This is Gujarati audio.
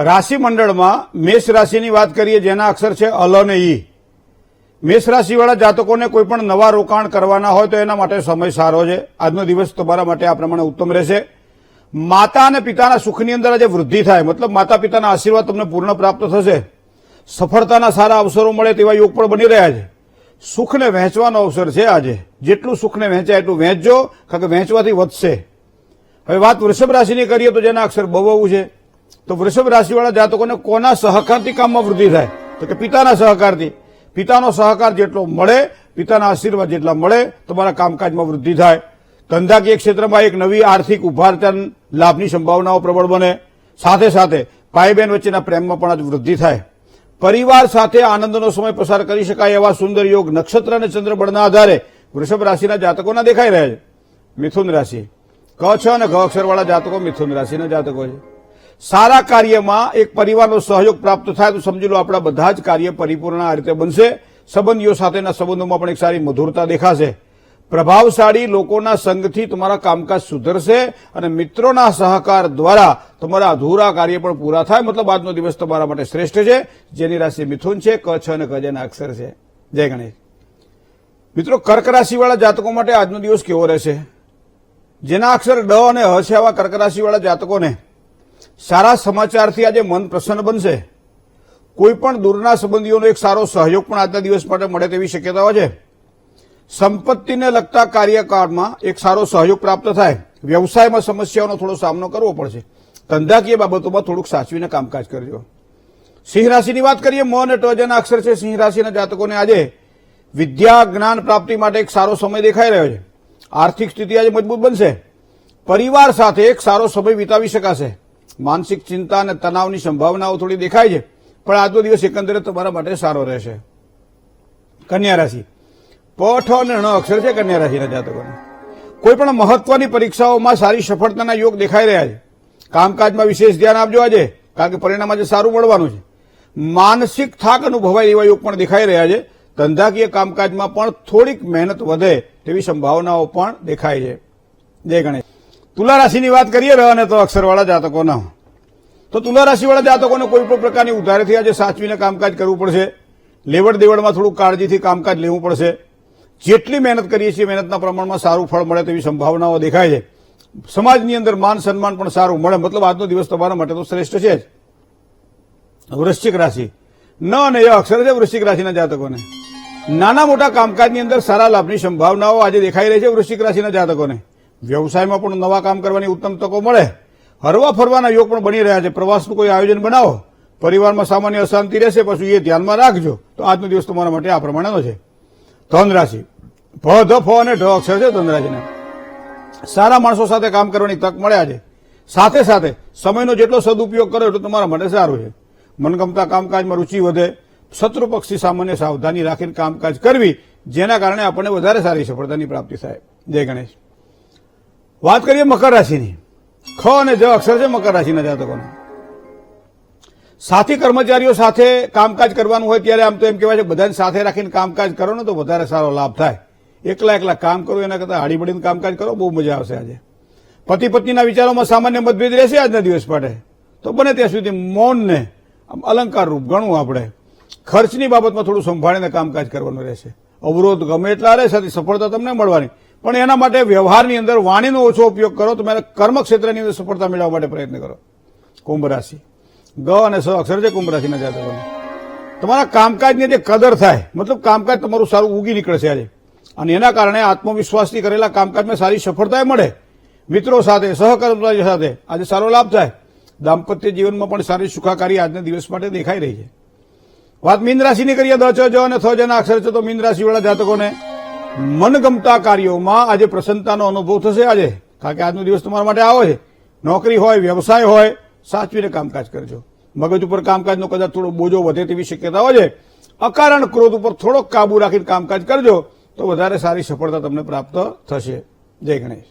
રાશિ મંડળમાં મેષ રાશિની વાત કરીએ, જેના અક્ષર છે અલ અને ઈ. મેષ રાશિવાળા જાતકોને કોઈ પણ નવા રોકાણ કરવાના હોય તો એના માટે સમય સારો છે. આજનો દિવસ તમારા માટે આ પ્રમાણે ઉત્તમ રહેશે. માતા અને પિતાના સુખની અંદર આજે વૃદ્ધિ થાય. મતલબ માતા પિતાના આશીર્વાદ તમને પૂર્ણ પ્રાપ્ત થશે. સફળતાના સારા અવસરો મળે તેવા યોગ પણ બની રહ્યા છે. સુખને વહેંચવાનો અવસર છે આજે. જેટલું સુખને વહેંચાય એટલું વહેંચજો, કારણ કે વહેંચવાથી વધશે. હવે વાત વૃષભ રાશિની કરીએ તો જેના અક્ષર બહુ છે. તો વૃષભ રાશિવાળા જાતકોને કોના સહકારથી કામમાં વૃદ્ધિ થાય? તો કે પિતાના સહકારથી. પિતાનો સહકાર જેટલો મળે, પિતાના આશીર્વાદ જેટલા મળે, તમારા કામકાજમાં વૃદ્ધિ થાય. ધંધાકીય ક્ષેત્રમાં એક નવી આર્થિક ઉભારતન લાભની સંભાવનાઓ પ્રબળ બને. સાથે સાથે ભાઈ બહેન વચ્ચેના પ્રેમમાં પણ આજ વૃદ્ધિ થાય. પરિવાર સાથે આનંદનો સમય પસાર કરી શકાય એવા સુંદર યોગ નક્ષત્ર અને ચંદ્રબળના આધારે વૃષભ રાશિના જાતકોના દેખાઈ રહ્યા છે. મિથુન રાશિ. ક, છ અને ઘ અક્ષરવાળા જાતકો મિથુન રાશિના જાતકો છે. સારા કાર્યમાં એક પરિવારનો સહયોગ પ્રાપ્ત થાય તો સમજી લો આપણા બધા જ કાર્ય પરિપૂર્ણ આ રીતે બનશે. સંબંધીઓ સાથેના સંબંધોમાં પણ એક સારી મધુરતા દેખાશે. પ્રભાવશાળી લોકોના સંગથી તમારા કામકાજ સુધરશે અને મિત્રોના સહકાર દ્વારા તમારા અધૂરા કાર્ય પણ પૂરા થાય. મતલબ આજનો દિવસ તમારા માટે શ્રેષ્ઠ છે. જેની રાશિ મિથુન છે, ક છ અને ગજના અક્ષર છે. જય ગણેશ. મિત્રો, કર્ક રાશિવાળા જાતકો માટે આજનો દિવસ કેવો રહેશે? જેના અક્ષર ડ અને હ છે આવા કર્ક રાશિવાળા જાતકોને સારા સમાચારથી આજે મન પ્રસન્ન બનશે. કોઈ પણ દૂરના સંબંધીઓનો એક સારો સહયોગ પણ આજના દિવસ માટે મળે તેવી શક્યતાઓ છે. સંપત્તિને લગતા કાર્યકાળમાં એક સારો સહયોગ પ્રાપ્ત થાય. વ્યવસાયમાં સમસ્યાઓનો થોડો સામનો કરવો પડશે. ધંધાકીય બાબતોમાં થોડુંક સાચવીને કામકાજ કરજો. સિંહ રાશિની વાત કરીએ, મ અને ટ અક્ષર છે સિંહ રાશિના જાતકોને આજે વિદ્યા જ્ઞાન પ્રાપ્તિ માટે એક સારો સમય દેખાઈ રહ્યો છે. આર્થિક સ્થિતિ આજે મજબૂત બનશે. પરિવાર સાથે એક સારો સમય વિતાવી શકાશે. માનસિક ચિંતા અને તણાવની સંભાવનાઓ થોડી દેખાય છે, પણ આજનો દિવસ એકંદરે તમારા માટે સારો રહેશે. કન્યા રાશિ. પઠ અને ણ અક્ષર છે કન્યા રાશિના જાતકોને. કોઈ પણ મહત્વની પરીક્ષાઓમાં સારી સફળતાના યોગ દેખાઈ રહ્યા છે. કામકાજમાં વિશેષ ધ્યાન આપજો આજે, કારણ કે પરિણામ આજે સારું મળવાનું છે. માનસિક થાક અનુભવાય એવા યોગ પણ દેખાઈ રહ્યા છે. ધંધાકીય કામકાજમાં પણ થોડીક મહેનત વધે તેવી સંભાવનાઓ પણ દેખાય છે. જય ગણેશ. તુલા રાશિની વાત કરીએ, ર અને તો અક્ષરવાળા જાતકોના. તો તુલા રાશિવાળા જાતકોને કોઈ પણ પ્રકારની ઉધારેથી આજે સાચવીને કામકાજ કરવું પડશે. લેવડ દેવડમાં થોડું કાળજીથી કામકાજ લેવું પડશે. જેટલી મહેનત કરીએ છીએ મહેનતના પ્રમાણમાં સારું ફળ મળે તેવી સંભાવનાઓ દેખાય છે. સમાજની અંદર માન સન્માન પણ સારું મળે. મતલબ આજનો દિવસ તમારા માટે તો શ્રેષ્ઠ છે જ. વૃશ્ચિક રાશિ. ન અને એ અક્ષર છે વૃશ્ચિક રાશિના જાતકોને. નાના મોટા કામકાજની અંદર સારા લાભની સંભાવનાઓ આજે દેખાઈ રહી છે વૃશ્ચિક રાશિના જાતકોને. વ્યવસાયમાં પણ નવા કામ કરવાની ઉત્તમ તકો મળે. હરવા ફરવાના યોગ પણ બની રહ્યા છે. પ્રવાસનું કોઈ આયોજન બનાવો. પરિવારમાં સામાન્ય અશાંતિ રહેશે, પછી એ ધ્યાનમાં રાખજો. તો આજનો દિવસ તમારા માટે આ પ્રમાણેનો છે. ધન રાશિ. ભ, ધ, ફ અને ઢ અક્ષર છે ધન રાશિના. સારા માણસો સાથે કામ કરવાની તક મળ્યા છે. સાથે સાથે સમયનો જેટલો સદુપયોગ કરો એટલો તમારા માટે સારું છે. મનગમતા કામકાજમાં રુચિ વધે. શત્રુ પક્ષી સામાન્ય સાવધાની રાખીને કામકાજ કરવી, જેના કારણે આપણને વધારે સારી સફળતાની પ્રાપ્તિ થાય. જય ગણેશ. વાત કરીએ મકર રાશિની. ખ અને જ અક્ષર છે મકર રાશિના જાતકોને. સાથી કર્મચારીઓ સાથે કામકાજ કરવાનું હોય ત્યારે આમ તો એમ કહેવાય છે, બધાને સાથે રાખીને કામકાજ કરો ને તો વધારે સારો લાભ થાય. એકલા એકલા કામ કરો, એના કરતાં હાડી બળીને કામકાજ કરો, બહુ મજા આવશે આજે. પતિ પત્નીના વિચારોમાં સામાન્ય મતભેદ રહેશે આજના દિવસ માટે. તો બને ત્યાં સુધી મૌનને અલંકાર રૂપ ગણવું આપણે. ખર્ચની બાબતમાં થોડું સંભાળીને કામકાજ કરવાનું રહેશે. અવરોધ ગમે એટલા રહે, સાથે સફળતા તમને મળવાની. પણ એના માટે વ્યવહારની અંદર વાણીનો ઓછો ઉપયોગ કરો તમે કર્મ ક્ષેત્રની અંદર સફળતા મેળવવા માટે પ્રયત્ન કરો. કુંભ રાશિ. ગ અને સ અક્ષર છે કુંભ રાશિના જાતકોને. તમારા કામકાજની જે કદર થાય, મતલબ કામકાજ તમારું સારું ઉગી નીકળશે આજે. અને એના કારણે આત્મવિશ્વાસથી કરેલા કામકાજમાં સારી સફળતા મળે. મિત્રો સાથે, સહકર્મચારીઓ સાથે આજે સારો લાભ થાય. દાંપત્ય જીવનમાં પણ સારી સુખાકારી આજના દિવસ માટે દેખાઈ રહી છે. વાત મીન રાશિની કરીએ, દ છ જ અને થ, જના અક્ષર છે તો મીન રાશિવાળા જાતકોને મનગમતા કાર્યોમાં આજે પ્રસન્નતાનો અનુભવ થશે આજે. કારણ કે આજનો દિવસ તમારા માટે આવો છે. નોકરી હોય, વ્યવસાય હોય, સાચવીને કામકાજ કરજો. મગજ ઉપર કામકાજનો કદાચ થોડો બોજો વધે તેવી શક્યતાઓ છે. અકારણ ક્રોધ ઉપર થોડોક કાબુ રાખીને કામકાજ કરજો, તો વધારે સારી સફળતા તમને પ્રાપ્ત થશે. જય ગણેશ.